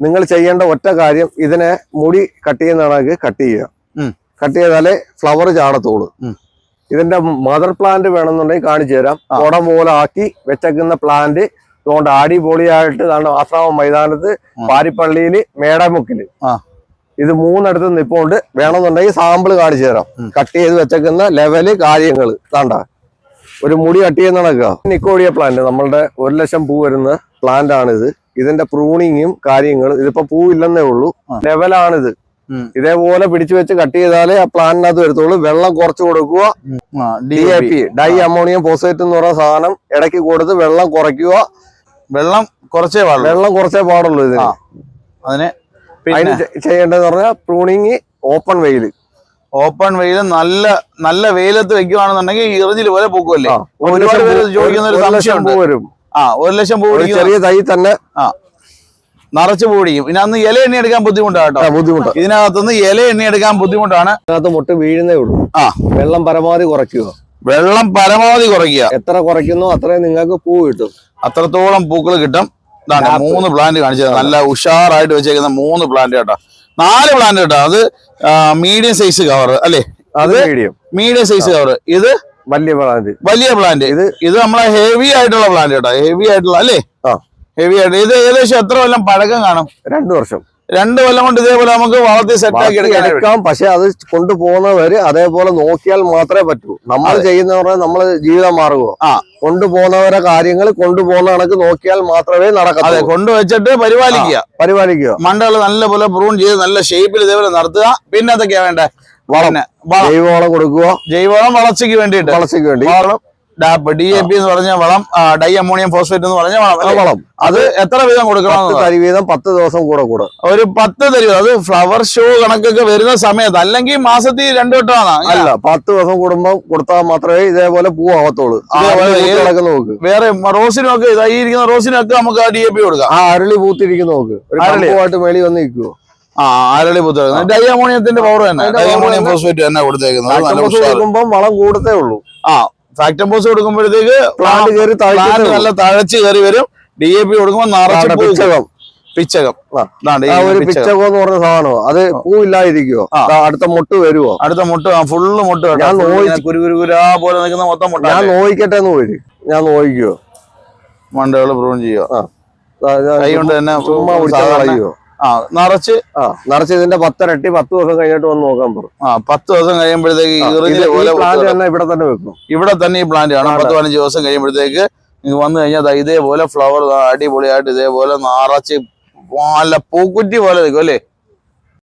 നിങ്ങൾ ചെയ്യേണ്ട ഒറ്റ കാര്യം ഇതിനെ മുടി കട്ട് ചെയ്യുന്നതാണെങ്കിൽ കട്ട് ചെയ്യുക. കട്ട് ചെയ്താലേ ഫ്ലവർ ചാടത്തോളൂ ഇതിന്റെ മദർ പ്ലാന്റ് വേണമെന്നുണ്ടെങ്കിൽ കാണിച്ചു തരാം. കുടം പോലെ ആക്കി വെച്ചേക്കുന്ന പ്ലാന്റ് അതുകൊണ്ട് അടിപൊളിയായിട്ട് ദാണ്ട് ആശ്രാമം മൈതാനത്ത്. പാരിപ്പള്ളിയിൽ മേടമുക്കിൽ. ഇത് മൂന്നിടത്ത് നിപ്പോണ്ട്. വേണമെന്നുണ്ടെങ്കിൽ സാമ്പിൾ കാണിച്ചു തരാം. കട്ട് ചെയ്ത് വെച്ചേക്കുന്ന ലെവൽ കാര്യങ്ങൾ. കണ്ട? ഒരു മുടി കട്ട് ചെയ്യുന്ന നടക്കുക നിക്കോടിയ പ്ലാന്റ് നമ്മളുടെ ഒരു ലക്ഷം പൂ വരുന്ന പ്ലാന്റ് ആണിത്. ഇതിന്റെ പ്രൂണിങ്ങും കാര്യങ്ങളും. ഇതിപ്പോ പൂ ഇല്ലെന്നേ ഉള്ളൂ. ലെവലാണിത്. ഇതേപോലെ പിടിച്ചു വെച്ച് കട്ട് ചെയ്താലേ ആ പ്ലാന്റിനകത്ത് വരത്തുള്ളൂ. വെള്ളം കുറച്ച് കൊടുക്കുക. D A P diammonium phosphate എന്ന് പറയുന്ന സാധനം ഇടയ്ക്ക് കൊടുത്ത് വെള്ളം കുറയ്ക്കുക. വെള്ളം കുറച്ചേ പാടുള്ളൂ. വെള്ളം കുറച്ചേ പാടുള്ളൂ ഇതിന്. അതിനെ അതിന് അതിന് പിന്നെ ചെ- ചെയ്യേണ്ടതെന്ന് പറഞ്ഞാൽ പ്രൂണിങ് ഓപ്പൺ വെയിൽ ഓപ്പൺ വെയിൽ നല്ല നല്ല വെയിലത്ത് വെക്കുകയാണെന്നുണ്ടെങ്കിൽ ഇറിഞ്ഞിൽ പോലെ പൂക്കുമല്ലേ ഒരു ഒരുപാട് പേര് ചോദിക്കുന്ന ഒരു സംശയം വരും. ആ ഒരു ലക്ഷം പൂ ചെറിയ തൈ തന്നെ ആ നിറച്ച് പൂടിക്കും. പിന്നെ അന്ന് ഇല എണ്ണി എടുക്കാൻ ബുദ്ധിമുട്ടാട്ടോ ബുദ്ധിമുട്ട്. ഇതിനകത്തുനിന്ന് ഇല എണ്ണി എടുക്കാൻ ബുദ്ധിമുട്ടാണ്. അതിനകത്ത് മുട്ട് വീഴുന്നേ ഉള്ളൂ. ആ. വെള്ളം പരമാവധി കുറയ്ക്കുക. വെള്ളം പരമാവധി കുറയ്ക്കുക. എത്ര കുറയ്ക്കുന്നു അത്രയും നിങ്ങൾക്ക് പൂ കിട്ടും. അത്രത്തോളം പൂക്കൾ കിട്ടും. ഇതാണ് മൂന്ന് പ്ലാന്റ് കാണിച്ചത്. നല്ല ഉഷാറായിട്ട് വെച്ചേക്കുന്ന മൂന്ന് പ്ലാന്റ് കേട്ടോ. നാല് പ്ലാന്റ് കേട്ടോ. അത് മീഡിയം സൈസ് കവർ അല്ലേ? അത് മീഡിയം മീഡിയം സൈസ് കവർ ഇത് വലിയ പ്ലാന്റ് വലിയ പ്ലാന്റ് ഇത് ഇത് നമ്മളെ ഹെവി ആയിട്ടുള്ള പ്ലാന്റ് കേട്ടോ. ഹെവി ആയിട്ടുള്ള അല്ലേ? ആ. ഹെവി ആയിട്ട്. ഇത് ഏകദേശം എത്ര കൊല്ലം പഴക്കം കാണും? രണ്ടു വർഷം. രണ്ട് കൊല്ലം കൊണ്ട് ഇതേപോലെ നമുക്ക് വളർത്തി സെറ്റ് ആക്കി എടുക്കാം. പക്ഷെ അത് കൊണ്ടുപോകുന്നവര് അതേപോലെ നോക്കിയാൽ മാത്രമേ പറ്റൂ. നമ്മൾ ചെയ്യുന്നവരെ നമ്മൾ ജീവിത മാർഗമോ ആ. കൊണ്ടുപോകുന്നവരെ കാര്യങ്ങൾ കൊണ്ടുപോകുന്ന കണക്ക് നോക്കിയാൽ മാത്രമേ അതെ നടക്കൂ കൊണ്ടുവച്ചിട്ട് പരിപാലിക്കുക. പരിപാലിക്കുക. മണ്ടകൾ നല്ലപോലെ പ്രൂൺ ചെയ്ത് നല്ല ഷേപ്പിൽ ഇതേപോലെ നടത്തുക. പിന്നെ അതൊക്കെയാ വേണ്ടേ വളം. ജൈവവളം കൊടുക്കുക ജൈവവളം വളർച്ചയ്ക്ക് വേണ്ടിയിട്ട്. വളർച്ചയ്ക്ക് വേണ്ടി. വളം ഡാപ്പ് ഡി എ പി എന്ന് പറഞ്ഞ വളം ഡൈ അമോണിയം ഫോസ്ഫേറ്റ് എന്ന് പറഞ്ഞ വളം വളം. അത് എത്ര വീതം കൊടുക്കണം തരി വീതം പത്ത് ദിവസം കൂടെ കൂടെ. ഒരു പത്ത് തരി അത് ഫ്ലവർ ഷോ കണക്കൊക്കെ വരുന്ന സമയത്ത് അല്ലെങ്കിൽ മാസത്തിൽ രണ്ടു വട്ടമാണ്. അല്ല പത്ത് ദിവസം കൂടുമ്പോ കൊടുത്താൽ മാത്രമേ ഇതേപോലെ പൂവാകത്തുള്ളൂ നോക്ക്. വേറെ റോസിനൊക്കെ ഇതായിരിക്കുന്ന റോസിനൊക്കെ നമുക്ക് ഡി എ പി കൊടുക്കാം. ആ അരളി പൂത്തിരിക്കുന്ന നോക്ക്. അരളിയായിട്ട് മേളി വന്ന് നിൽക്കുവോ ആ അരളി പുത്ത് ഡൈഅമോണിയത്തിന്റെ പവർ തന്നെ. അതിന്റെ ഡൈ power അമോണിയം തന്നെ. ഫോസ്ഫേറ്റ് തന്നെ കൊടുത്തേക്കുന്നത്. വളം കൂടത്തേ ഉള്ളൂ. ആ ഫാക്ടം പോസ് കൊടുക്കുമ്പോഴത്തേക്ക് പ്ലാന്റ് കയറി പ്ലാന്റ് നല്ല തഴച്ച് കയറി വരും. ഡി എ പി കൊടുക്കുമ്പോൾ നിറച്ച് പിച്ചകം. പിച്ചകം. ഒരു പിച്ചകം. എന്ന് പറഞ്ഞ സാധനമോ. അത് പൂ ഇല്ലാതിരിക്കുവോ അടുത്ത മുട്ട് വരുവോ? അടുത്ത മുട്ട് ഫുള്ള് മുട്ട്. ഞാൻ Full നോക്കി- ഇങ്ങനെ കുരു കുരു കുരാ പോലെ നിൽക്കുന്ന മൊത്തം മുട്ട ഞാൻ നോയിക്കട്ടെ എന്ന് പോയി ഞാൻ നോയിക്കോ മണ്ടകൾ പ്രൂൺ ചെയ്യുക കൈ കൊണ്ട് തന്നെ ചുമ്മാ പിടിച്ചാൽ കളയോ ആ നിറച്ച് ആ. നിറച്ച് ഇതിന്റെ പത്തരട്ടി പത്ത് ദിവസം കഴിഞ്ഞിട്ട് വന്ന് നോക്കാൻ പറഞ്ഞു ആ പത്ത് ദിവസം കഴിയുമ്പോഴത്തേക്ക് പ്ലാന്റ് തന്നെ ഇവിടെ തന്നെ വെക്കും. ഇവിടെ തന്നെ ഈ പ്ലാന്റ് ആണ്. പത്ത് പതിനഞ്ച് ദിവസം കഴിയുമ്പോഴത്തേക്ക് നിങ്ങൾ വന്നു കഴിഞ്ഞാൽ ഇതേപോലെ ഫ്ലവർ അടിപൊളിയായിട്ട് ഇതേപോലെ നിറച്ച് നല്ല പൂക്കുറ്റി പോലെ നിൽക്കും അല്ലേ?